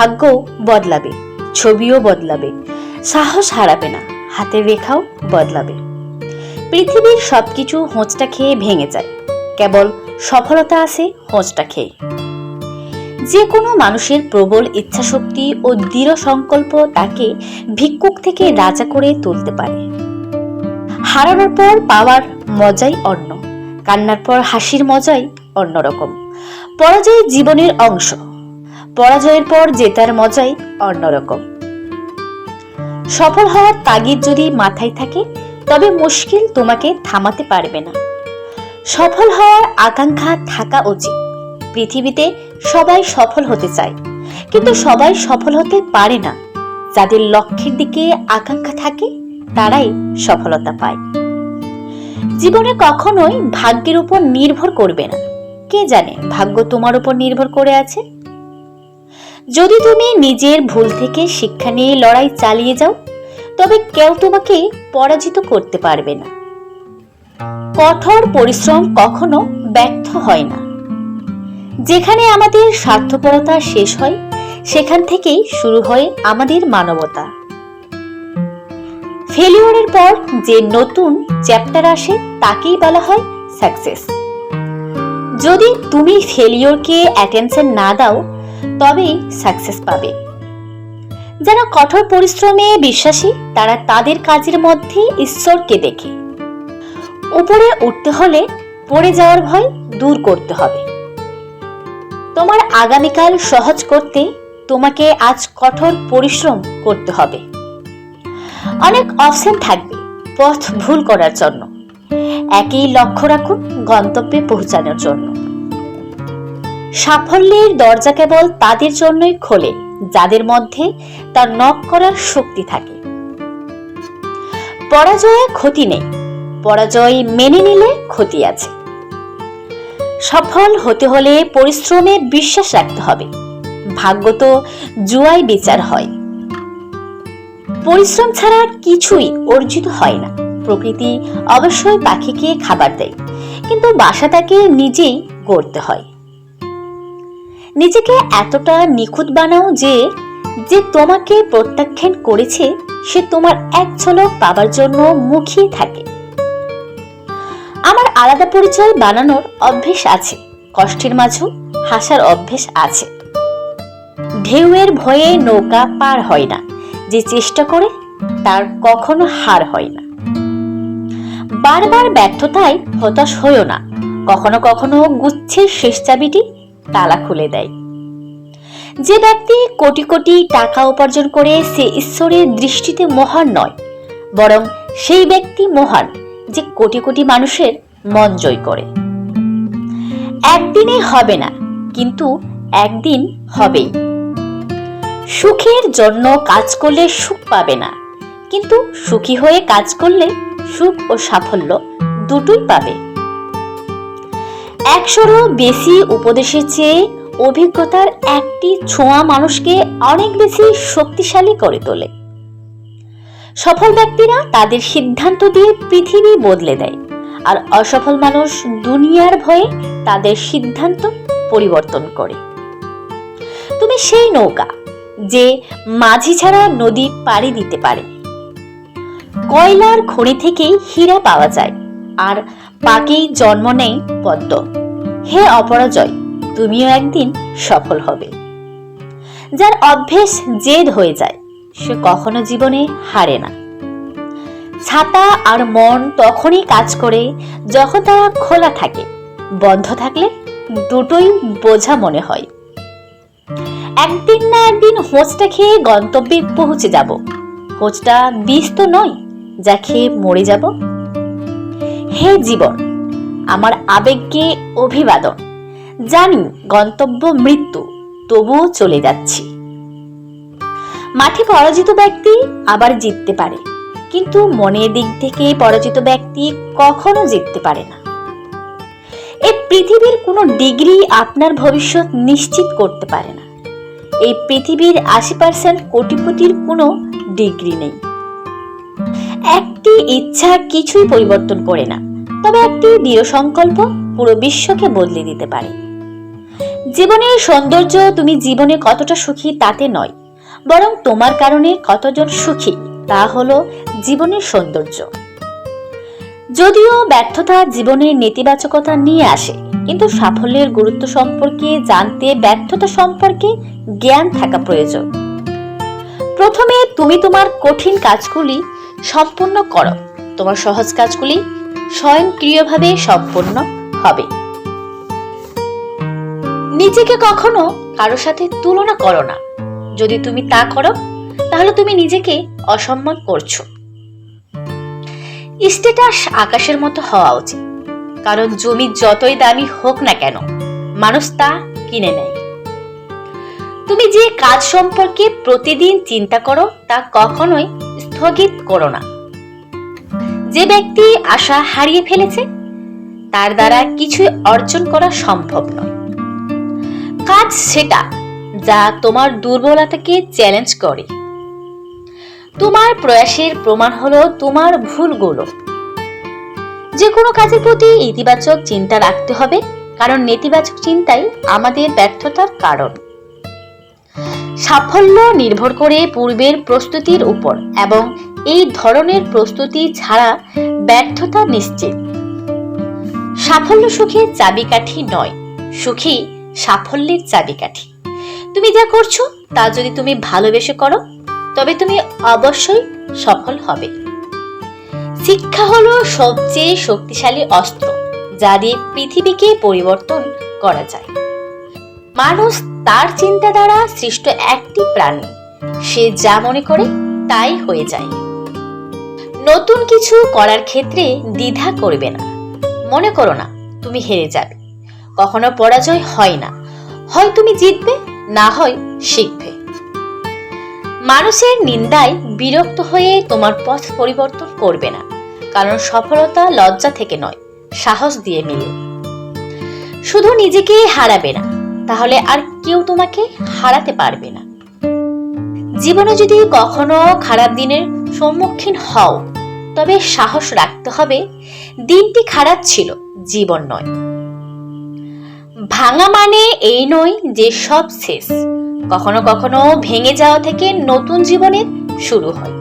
ভাগ্য বদলাবে, ছবিও বদলাবে, সাহস হারাবে না, হাতের রেখাও বদলাবে। পৃথিবীর সবকিছু হোঁচটা খেয়ে ভেঙে যায়, কেবল সফলতা আসে হোঁচটা খেয়ে। যে কোনো মানুষের প্রবল ইচ্ছাশক্তি ও দৃঢ় সংকল্প তাকে ভিক্ষুক থেকে রাজা করে তুলতে পারে। হারানোর পর পাওয়ার মজাই অন্য, কান্নার পর হাসির মজাই অন্যরকম। পরাজয় জীবনের অংশ। পরাজয়ের পর জেতার মজাই অন্যরকম। সফল হওয়ার তাগিদ যদি মাথায় থাকে, তবে মুশকিল তোমাকে থামাতে পারবে না। সফল হওয়ার আকাঙ্ক্ষা থাকা উচিত। পৃথিবীতে সবাই সফল হতে চায়, কিন্তু সবাই সফল হতে পারে না। যাদের লক্ষ্যের দিকে আকাঙ্ক্ষা থাকে, তারাই সফলতা পায়। জীবনে কখনোই ভাগ্যের উপর নির্ভর করবে না। কে জানে ভাগ্য তোমার উপর নির্ভর করে আছে? যদি তুমি নিজের ভুল থেকে শিক্ষা নিয়ে লড়াই চালিয়ে যাও, তবে কেউ তোমাকে পরাজিত করতে পারবে না। কঠোর পরিশ্রম কখনো ব্যর্থ হয় না। যেখানে আমাদের স্বার্থপরতা শেষ হয়, সেখান থেকেই শুরু হয় আমাদের মানবতা। ফেলিওরের পর যে নতুন চ্যাপ্টার আসে, তাকেই বলা হয় সাকসেস। যদি তুমি ফেলিওরকে অ্যাটেনশন না দাও তবেই সাকসেস পাবে। যারা কঠোর পরিশ্রমে বিশ্বাসী, তারা তাদের কাজের মধ্যে ঈশ্বরকে দেখে। উপরে উঠতে হলে পড়ে যাওয়ার ভয় দূর করতে হবে। তোমার আগামীকাল সহজ করতে তোমাকে আজ কঠোর পরিশ্রম করতে হবে। অনেক অপশন থাকবে পথ ভুল করার জন্য। একই লক্ষ্য রাখুন গন্তব্যে পৌঁছানোর জন্য। সাফল্যের দরজা কেবল তাদের জন্যই খোলে, যাদের মধ্যে তার নক করার শক্তি থাকে। পরাজয়ে ক্ষতি নেই, পরাজয় মেনে নিলে ক্ষতি আছে। সফল হতে হলে পরিশ্রমে বিশ্বাস রাখতে হবে, ভাগ্য তো জুয়াই বিচার হয়। পরিশ্রম ছাড়া কিছুই অর্জিত হয় না, প্রকৃতি অবশ্যই পাখিকে খাবার দেয়, কিন্তু বাসা তাকে নিজেই গড়তে হয়। নিজেকে এতটা নিখুঁত বানাও যে যে তোমাকে প্রত্যাখ্যান করেছে, সে তোমার এক ঝলক পাবার জন্য মুখিয়ে থাকে। আমার আলাদা পরিচয় বানানোর অভ্যেস আছে, কষ্টের মাঝেও হাসার অভ্যেস আছে। ঢেউয়ের ভয়ে নৌকা পার হয় না, যে চেষ্টা করে তার কখনো হার হয় না। বারবার ব্যর্থতায় হতাশ হইও না, কখনো কখনো গুচ্ছের শেষ চাবিটি তালা খুলে দেয়। যে ব্যক্তি কোটি কোটি টাকা উপার্জন করে সে ঈশ্বরের দৃষ্টিতে মহান নয়, বরং সেই ব্যক্তি মহান যে কোটি কোটি মানুষের মন জয় করে। একদিনে হবে না, কিন্তু একদিন হবেই। সুখের জন্য কাজ করলে সুখ পাবে না, কিন্তু সুখী হয়ে কাজ করলে সুখ ও সাফল্য দুটোই পাবে। একশোরও বেশি উপদেশের চেয়ে অভিজ্ঞতার একটি ছোঁয়া মানুষকে অনেক বেশি শক্তিশালী করে তোলে। সফল ব্যক্তিরা তাদের সিদ্ধান্ত দিয়ে পৃথিবী বদলে দেয় আর অসফল মানুষ দুনিয়ার ভয়ে তাদের সিদ্ধান্ত পরিবর্তন করে। তুমি সেই নৌকা যে মাঝি ছাড়া নদী পাড়ি দিতে পারে। কয়লার খনি থেকেই হীরা পাওয়া যায় আর পাকেই জন্ম নেই পদ্ম। হে অপরাজয়, তুমিও একদিন সফল হবে। যার অভ্যেস জেদ হয়ে যায়, সে কখনো জীবনে হারে না। ছাতা আর মন তখনই কাজ করে যখন তারা খোলা থাকে, বন্ধ থাকলে দুটোই বোঝা মনে হয়। একদিন না একদিন হোঁচটা খেয়ে গন্তব্যে পৌঁছে যাব। হোঁচটা বিষ তো নয়, যা খেয়ে মরে যাব। হে জীবন আমার আবেগকে অভিবাদন। জানি গন্তব্য মৃত্যু, তবুও চলে যাচ্ছি। মাঠে পরাজিত ব্যক্তি আবার জিততে পারে, কিন্তু মনের দিক থেকে পরাজিত ব্যক্তি কখনো জিততে পারে না। এই পৃথিবীর কোনো ডিগ্রি আপনার ভবিষ্যৎ নিশ্চিত করতে পারে না। এই পৃথিবীর আশি পার্সেন্ট কোটিপতির কোনো ডিগ্রি নেই। একটি ইচ্ছা কিছুই পরিবর্তন করে না। তবে একটি দৃঢ় সংকল্প পুরো বিশ্বকে বদলে দিতে পারে। জীবনের সৌন্দর্য তুমি জীবনে কতটা সুখী তাতে নয়, বরং তোমার কারণে কতজন সুখী তা হলো জীবনের সৌন্দর্য। যদিও ব্যর্থতা জীবনের নেতিবাচকতা নিয়ে আসে, কিন্তু সাফল্যের গুরুত্ব সম্পর্কে জানতে ব্যর্থতা সম্পর্কে জ্ঞান থাকা প্রয়োজন। প্রথমে তুমি তোমার কঠিন কাজগুলি সম্পূর্ণ করো, তোমার সহজ কাজগুলি স্বয়ংক্রিয়ভাবে সম্পন্ন হবে। নিজেকে কখনো কারও সাথে তুলনা করো না। যদি তুমি তা করো, তাহলে তুমি নিজেকে অসম্মান করছ। স্ট্যাটাস আকাশের মতো হওয়া উচিত। কারণ জমি যতই দামি হোক না কেন, মানুষ তা কিনে নেয়। তুমি যে কাজ সম্পর্কে প্রতিদিন চিন্তা করো, তা কখনোই স্থগিত করো না। যে ব্যক্তি আশা হারিয়ে ফেলেছে, তার দ্বারা কিছুই অর্জন করা সম্ভব নয়। কাজ সেটা যা তোমার দুর্বলতাকে চ্যালেঞ্জ করে। তোমার প্রয়াসের প্রমাণ হলো তোমার ভুলগুলো। যে কোনো কাজের প্রতি ইতিবাচক চিন্তা রাখতে হবে, কারণ নেতিবাচক চিন্তাই আমাদের ব্যর্থতার কারণ। সাফল্য নির্ভর করে পূর্বের প্রস্তুতির উপর এবং এই ধরনের প্রস্তুতি ছাড়া ব্যর্থতা নিশ্চিত। সাফল্য সুখের চাবিকাঠি নয় সুখী সাফল্যের চাবিকাঠি। তুমি যা করছ, তা যদি তুমি ভালোবেসে করো, তবে তুমি অবশ্যই সফল হবে। শিক্ষা হলো সবচেয়ে শক্তিশালী অস্ত্র, যা দিয়ে পৃথিবীকে পরিবর্তন করা যায়। মানুষ তার চিন্তা দ্বারা সৃষ্ট একটি প্রাণী, সে যা মনে করে তাই হয়ে যায়। নতুন কিছু করার ক্ষেত্রে দ্বিধা করবে না। মনে করো না, তুমি হেরে যাবে। কখনো পরাজয় হয় না। হয় তুমি জিতবে, না হয় শিখবে। মানুষের নিন্দায় বিরক্ত হয়ে তোমার পথ পরিবর্তন করবে না। কারণ সফলতা লজ্জা থেকে নয়, সাহস দিয়ে মিলে। শুধু নিজেকে হারাবে না, তাহলে আর কেউ তোমাকে হারাতে পারবে না। জীবনে যদি কখনো খারাপ দিনের সম্মুখীন হও তবে সাহস রাখতে হবে, দিনটি খারাপ ছিল, জীবন নয়। ভাঙা মানে এই নয় যে সব শেষ, কখনো কখনো ভেঙে যাওয়া থেকে নতুন জীবনের শুরু হয়।